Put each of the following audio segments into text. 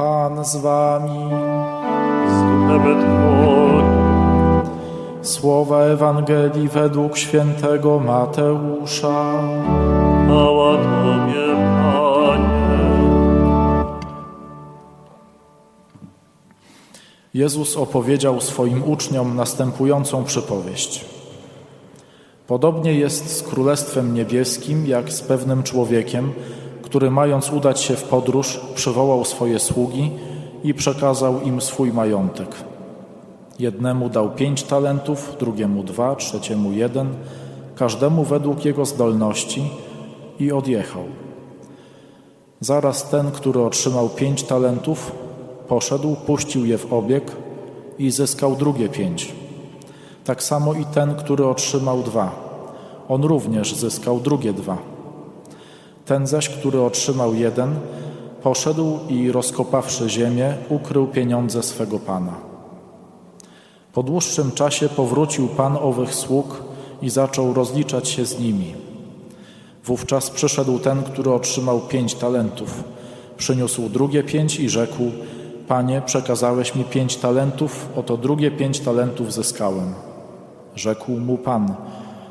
Pan z wami. Słowa Ewangelii według świętego Mateusza. Chwała Tobie, Panie. Jezus opowiedział swoim uczniom następującą przypowieść. Podobnie jest z Królestwem Niebieskim, jak z pewnym człowiekiem, który mając udać się w podróż, przywołał swoje sługi i przekazał im swój majątek. Jednemu dał pięć talentów, drugiemu dwa, trzeciemu jeden, każdemu według jego zdolności i odjechał. Zaraz ten, który otrzymał pięć talentów, poszedł, puścił je w obieg i zyskał drugie pięć. Tak samo i ten, który otrzymał dwa. On również zyskał drugie dwa. Ten zaś, który otrzymał jeden, poszedł i rozkopawszy ziemię, ukrył pieniądze swego pana. Po dłuższym czasie powrócił pan owych sług i zaczął rozliczać się z nimi. Wówczas przyszedł ten, który otrzymał pięć talentów. Przyniósł drugie pięć i rzekł: Panie, przekazałeś mi pięć talentów, oto drugie pięć talentów zyskałem. Rzekł mu pan: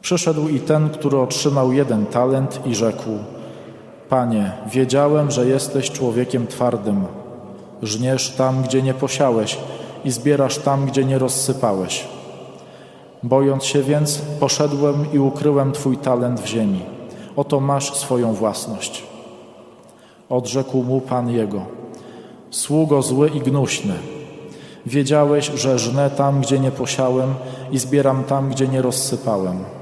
Przyszedł i ten, który otrzymał jeden talent i rzekł: Panie, wiedziałem, że jesteś człowiekiem twardym. Żniesz tam, gdzie nie posiałeś i zbierasz tam, gdzie nie rozsypałeś. Bojąc się więc, poszedłem i ukryłem Twój talent w ziemi. Oto masz swoją własność. Odrzekł mu Pan jego: Sługo zły i gnuśny. Wiedziałeś, że żnę tam, gdzie nie posiałem i zbieram tam, gdzie nie rozsypałem.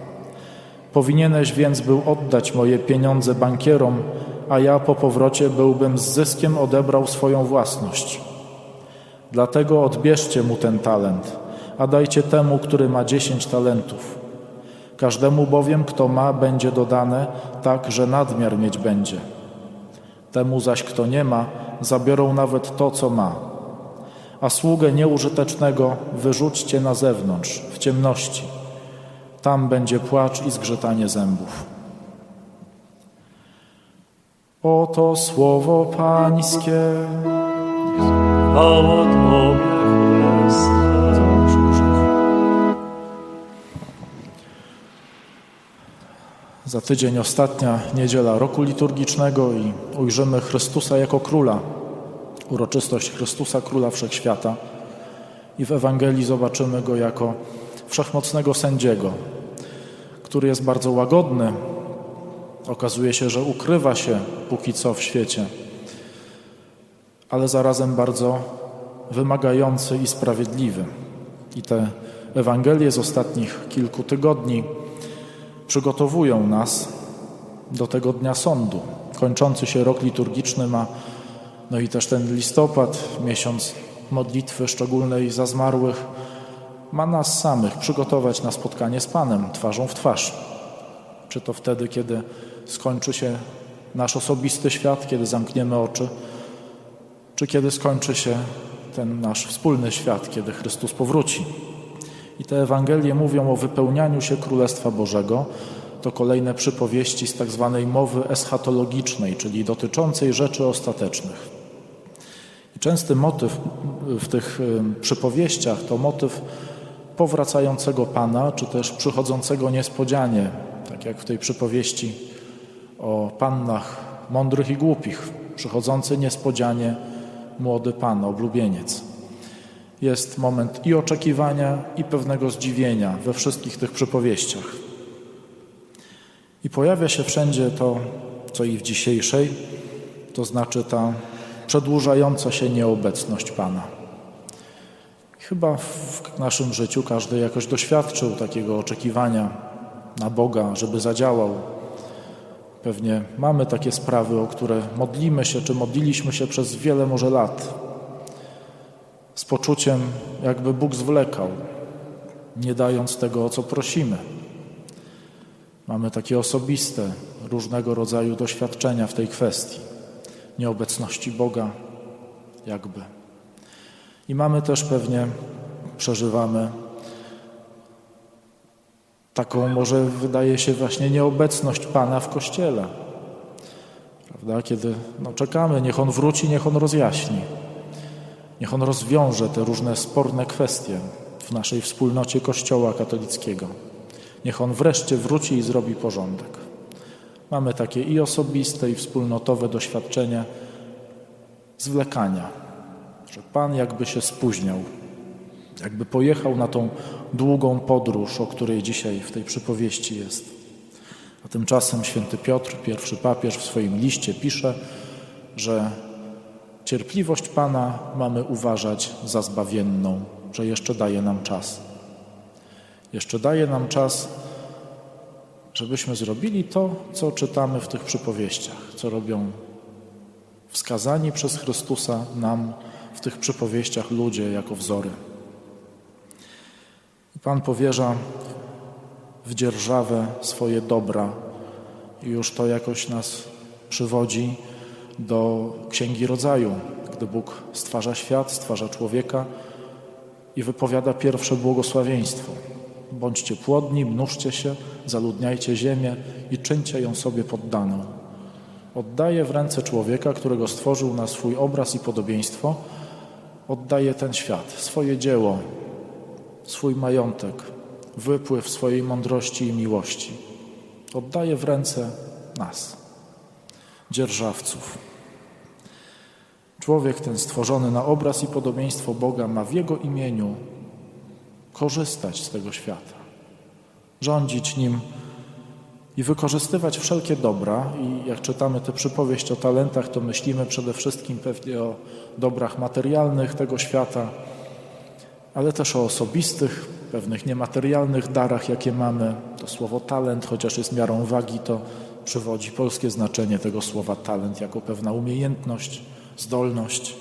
Powinieneś więc był oddać moje pieniądze bankierom, a ja po powrocie byłbym z zyskiem odebrał swoją własność. Dlatego odbierzcie mu ten talent, a dajcie temu, który ma dziesięć talentów. Każdemu bowiem, kto ma, będzie dodane, tak, że nadmiar mieć będzie. Temu zaś, kto nie ma, zabiorą nawet to, co ma. A sługę nieużytecznego wyrzućcie na zewnątrz, w ciemności. Tam będzie płacz i zgrzytanie zębów. Oto słowo Pańskie. Chwała Tobie. Za tydzień ostatnia niedziela roku liturgicznego i ujrzymy Chrystusa jako króla, uroczystość Chrystusa, króla wszechświata. I w Ewangelii zobaczymy go jako wszechmocnego sędziego, który jest bardzo łagodny. Okazuje się, że ukrywa się póki co w świecie, ale zarazem bardzo wymagający i sprawiedliwy. I te Ewangelie z ostatnich kilku tygodni przygotowują nas do tego dnia sądu. Kończący się rok liturgiczny ma, no i też ten listopad, miesiąc modlitwy szczególnej za zmarłych, ma nas samych przygotować na spotkanie z Panem twarzą w twarz. Czy to wtedy, kiedy skończy się nasz osobisty świat, kiedy zamkniemy oczy, czy kiedy skończy się ten nasz wspólny świat, kiedy Chrystus powróci. I te Ewangelie mówią o wypełnianiu się Królestwa Bożego. To kolejne przypowieści z tak zwanej mowy eschatologicznej, czyli dotyczącej rzeczy ostatecznych. I częsty motyw w tych przypowieściach to motyw powracającego Pana, czy też przychodzącego niespodzianie, tak jak w tej przypowieści o pannach mądrych i głupich, przychodzący niespodzianie młody Pan, oblubieniec jest moment i oczekiwania, i pewnego zdziwienia we wszystkich tych przypowieściach. I pojawia się wszędzie to, co i w dzisiejszej, to znaczy ta przedłużająca się nieobecność Pana. Chyba w naszym życiu każdy jakoś doświadczył takiego oczekiwania na Boga, żeby zadziałał. Pewnie mamy takie sprawy, o które modlimy się, czy modliliśmy się przez wiele może lat, z poczuciem, jakby Bóg zwlekał, nie dając tego, o co prosimy. Mamy takie osobiste, różnego rodzaju doświadczenia w tej kwestii nieobecności Boga, jakby. I mamy też pewnie, przeżywamy taką może wydaje się właśnie nieobecność Pana w Kościele. Prawda? Kiedy no, czekamy, niech On wróci, niech On rozjaśni. Niech On rozwiąże te różne sporne kwestie w naszej wspólnocie Kościoła katolickiego. Niech On wreszcie wróci i zrobi porządek. Mamy takie i osobiste, i wspólnotowe doświadczenie zwlekania, że Pan jakby się spóźniał, jakby pojechał na tą długą podróż, o której dzisiaj w tej przypowieści jest. A tymczasem święty Piotr, pierwszy papież, w swoim liście pisze, że cierpliwość Pana mamy uważać za zbawienną, że jeszcze daje nam czas. Jeszcze daje nam czas, żebyśmy zrobili to, co czytamy w tych przypowieściach, co robią wskazani przez Chrystusa nam tych przypowieściach ludzie jako wzory. Pan powierza w dzierżawę swoje dobra i już to jakoś nas przywodzi do Księgi Rodzaju, gdy Bóg stwarza świat, stwarza człowieka i wypowiada pierwsze błogosławieństwo. Bądźcie płodni, mnóżcie się, zaludniajcie ziemię i czyńcie ją sobie poddaną. Oddaje w ręce człowieka, którego stworzył na swój obraz i podobieństwo, oddaje ten świat, swoje dzieło, swój majątek, wypływ swojej mądrości i miłości. Oddaje w ręce nas, dzierżawców. Człowiek ten stworzony na obraz i podobieństwo Boga ma w Jego imieniu korzystać z tego świata, rządzić nim i wykorzystywać wszelkie dobra. I jak czytamy tę przypowieść o talentach, to myślimy przede wszystkim pewnie o dobrach materialnych tego świata, ale też o osobistych, pewnych niematerialnych darach, jakie mamy. To słowo talent, chociaż jest miarą wagi, to przywodzi polskie znaczenie tego słowa talent jako pewna umiejętność, zdolność.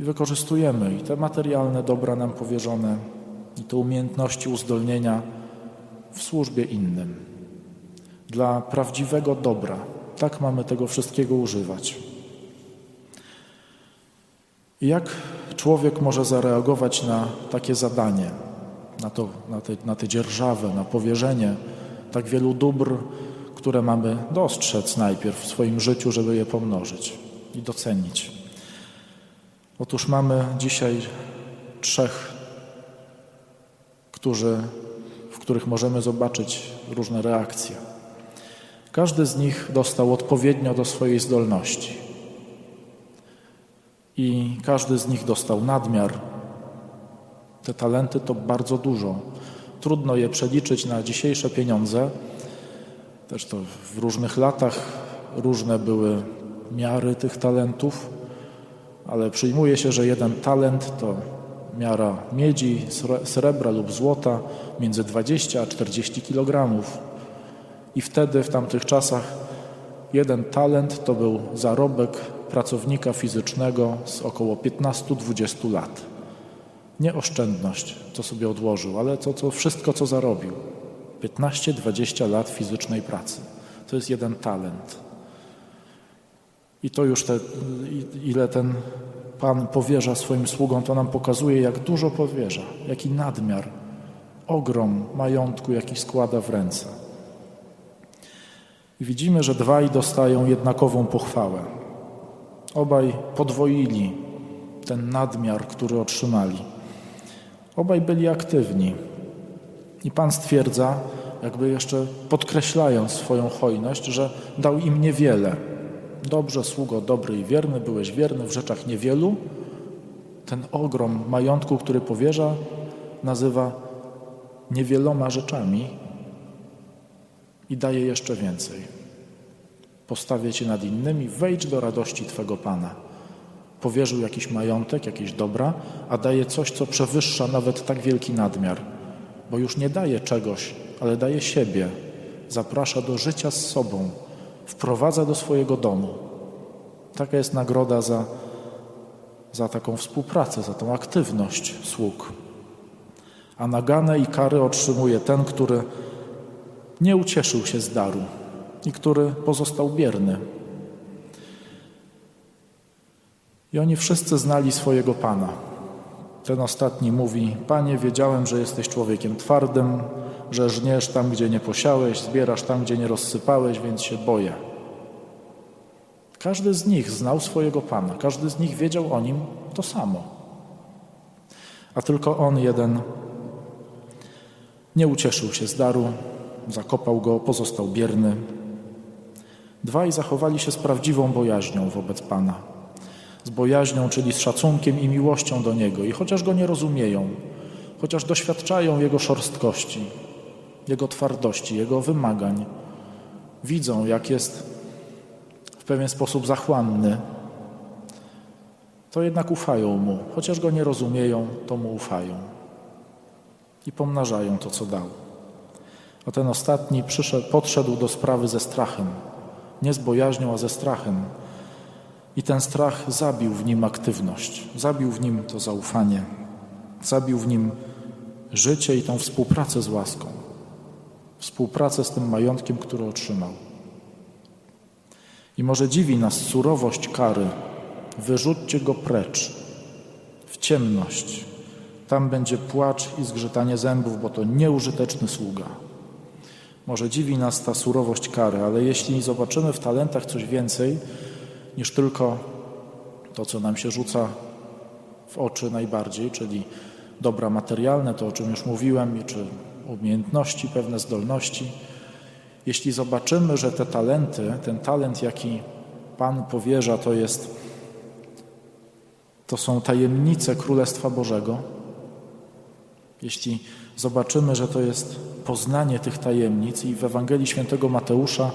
I wykorzystujemy i te materialne dobra nam powierzone, i te umiejętności uzdolnienia w służbie innym. Dla prawdziwego dobra. Tak mamy tego wszystkiego używać. Jak człowiek może zareagować na takie zadanie, na, to, na, te, na tę dzierżawę, na powierzenie tak wielu dóbr, które mamy dostrzec najpierw w swoim życiu, żeby je pomnożyć i docenić. Otóż mamy dzisiaj trzech, którzy, w których możemy zobaczyć różne reakcje. Każdy z nich dostał odpowiednio do swojej zdolności i każdy z nich dostał nadmiar. Te talenty to bardzo dużo. Trudno je przeliczyć na dzisiejsze pieniądze. Też to w różnych latach różne były miary tych talentów, ale przyjmuje się, że jeden talent to miara miedzi, srebra lub złota między 20 a 40 kg. I wtedy, w tamtych czasach, jeden talent to był zarobek pracownika fizycznego z około 15-20 lat. Nie oszczędność, co sobie odłożył, ale to, to wszystko, co zarobił. 15-20 lat fizycznej pracy. To jest jeden talent. I to już te, ile ten Pan powierza swoim sługom, to nam pokazuje, jak dużo powierza, jaki nadmiar, ogrom majątku, jaki składa w ręce. I widzimy, że dwaj dostają jednakową pochwałę. Obaj podwoili ten nadmiar, który otrzymali. Obaj byli aktywni. I Pan stwierdza, jakby jeszcze podkreślając swoją hojność, że dał im niewiele. Dobrze, sługo dobry i wierny, byłeś wierny w rzeczach niewielu. Ten ogrom majątku, który powierza, nazywa niewieloma rzeczami i daje jeszcze więcej postawię Cię nad innymi, wejdź do radości Twego Pana. Powierzył jakiś majątek, jakieś dobra, a daje coś, co przewyższa nawet tak wielki nadmiar, bo już nie daje czegoś, ale daje siebie. Zaprasza do życia z sobą wprowadza do swojego domu. Taka jest nagroda za, za taką współpracę, za tą aktywność sług. A naganę i kary otrzymuje ten, który nie ucieszył się z daru i który pozostał bierny. I oni wszyscy znali swojego Pana. Ten ostatni mówi: Panie, wiedziałem, że jesteś człowiekiem twardym, że żniesz tam, gdzie nie posiałeś, zbierasz tam, gdzie nie rozsypałeś, więc się boję. Każdy z nich znał swojego Pana, każdy z nich wiedział o nim to samo. A tylko on jeden nie ucieszył się z daru, zakopał go, pozostał bierny. Dwaj zachowali się z prawdziwą bojaźnią wobec Pana. Z bojaźnią, czyli z szacunkiem i miłością do Niego. I chociaż Go nie rozumieją, chociaż doświadczają Jego szorstkości, Jego twardości, Jego wymagań, widzą, jak jest w pewien sposób zachłanny, to jednak ufają Mu. Chociaż Go nie rozumieją, to Mu ufają. I pomnażają to, co dał. A ten ostatni przyszedł, podszedł do sprawy ze strachem. Nie z bojaźnią, a ze strachem. I ten strach zabił w nim aktywność, zabił w nim to zaufanie, zabił w nim życie i tą współpracę z łaską, współpracę z tym majątkiem, który otrzymał. I może dziwi nas surowość kary. Wyrzućcie go precz, w ciemność. Tam będzie płacz i zgrzytanie zębów, bo to nieużyteczny sługa. Może dziwi nas ta surowość kary, ale jeśli zobaczymy w talentach coś więcej niż tylko to, co nam się rzuca w oczy najbardziej, czyli dobra materialne, to o czym już mówiłem, czy umiejętności, pewne zdolności, jeśli zobaczymy, że te talenty, ten talent, jaki Pan powierza, to jest, to są tajemnice Królestwa Bożego, jeśli zobaczymy, że to jest poznanie tych tajemnic i w Ewangelii Świętego Mateusza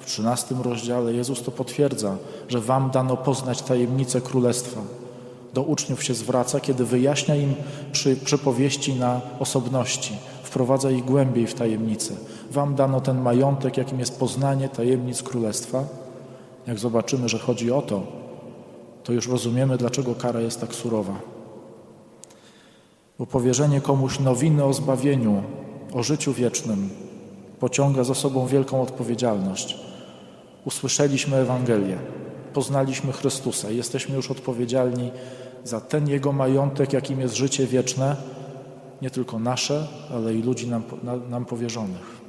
w 13 rozdziale Jezus to potwierdza, że wam dano poznać tajemnice Królestwa. Do uczniów się zwraca, kiedy wyjaśnia im przy, przypowieści na osobności, wprowadza ich głębiej w tajemnice. Wam dano ten majątek, jakim jest poznanie tajemnic Królestwa. Jak zobaczymy, że chodzi o to, to już rozumiemy, dlaczego kara jest tak surowa. Bo powierzenie komuś nowiny o zbawieniu, o życiu wiecznym pociąga za sobą wielką odpowiedzialność. Usłyszeliśmy Ewangelię, poznaliśmy Chrystusa i jesteśmy już odpowiedzialni za ten Jego majątek, jakim jest życie wieczne, nie tylko nasze, ale i ludzi nam, nam powierzonych.